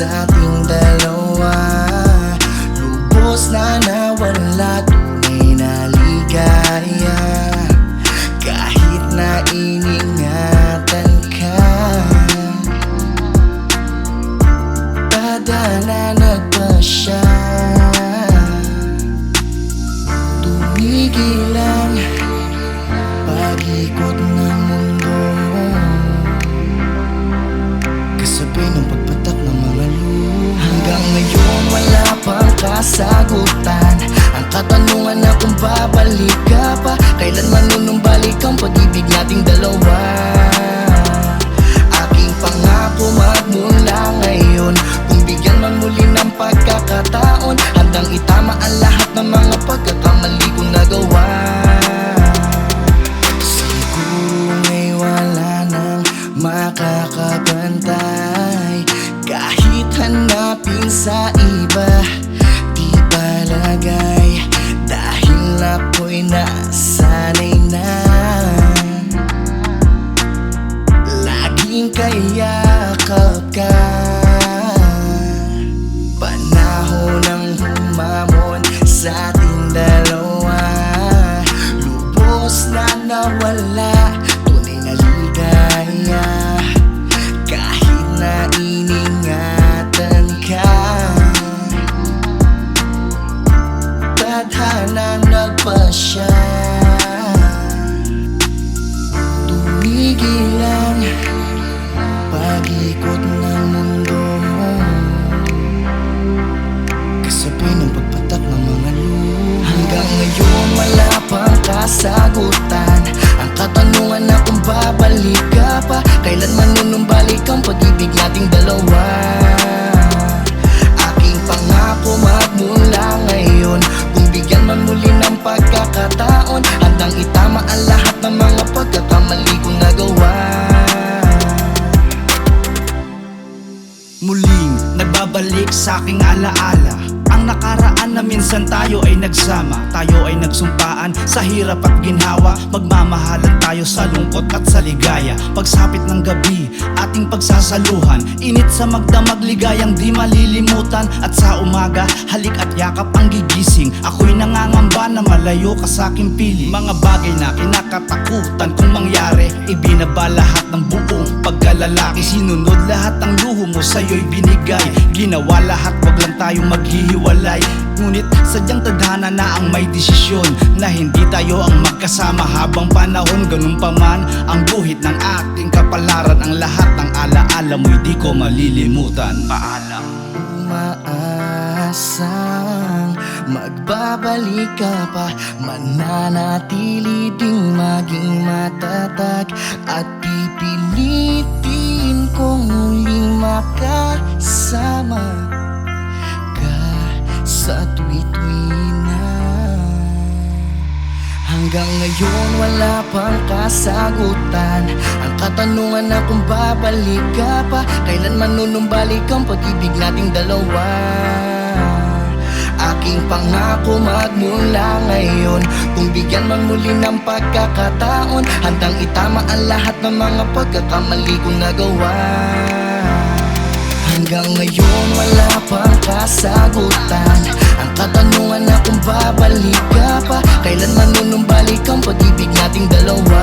out kasagutan Ang katanungan na kung babalik na nawala. Tunay na ligaya kasagutan Ang katanungan na kung babalik ka pa Kailan manunumbalik ang pag-ibig nating dalawa? Aking pangako magmula ngayon Kung bigyan man muli ng pagkakataon Handang itama ang lahat ng mga pagkakamali kong nagawa. Muling nagbabalik sa aking alaala nakaraan na minsan tayo ay nagsama. Tayo ay nagsumpaan sa hirap at ginhawa. Magmamahalan tayo sa lungkot at sa ligaya. Pagsapit ng gabi, ating pagsasaluhan. Init sa magdamag ligayang di malilimutan. At sa umaga, halik at yakap ang gigising. Ako'y nangangamba na malayo ka sa aking piling. Mga bagay na kinakatakutan pagkalalaki Sinunod lahat ng luho mo sa'yo'y binigay. Ginawa lahat, wag lang tayong maghihiwalay. Ngunit sadyang tadhana na ang may desisyon Na hindi tayo ang magkasama habang panahon. Ganun pa man ang guhit ng ating kapalaran Ang lahat ng alaala mo'y di ko malilimutan. Paalam. Umaasang Magbabalik ka pa Mananatili ding maging matatag At makasama ka Sa tuwi-tuwi na. Hanggang ngayon wala pang kasagutan. Ang katanungan na kung babalik ka pa Kailan manunumbalik ang pag-ibig nating dalawa? Aking pangako magmula ngayon Kung bigyan man muli ng pagkakataon Handang itama ang lahat ng mga pagkakamali kong nagawa Hanggang ngayon wala pang kasagutan. Ang katanungan na kung babalik ka pa Kailan manunumbalik ang pag-ibig nating dalawa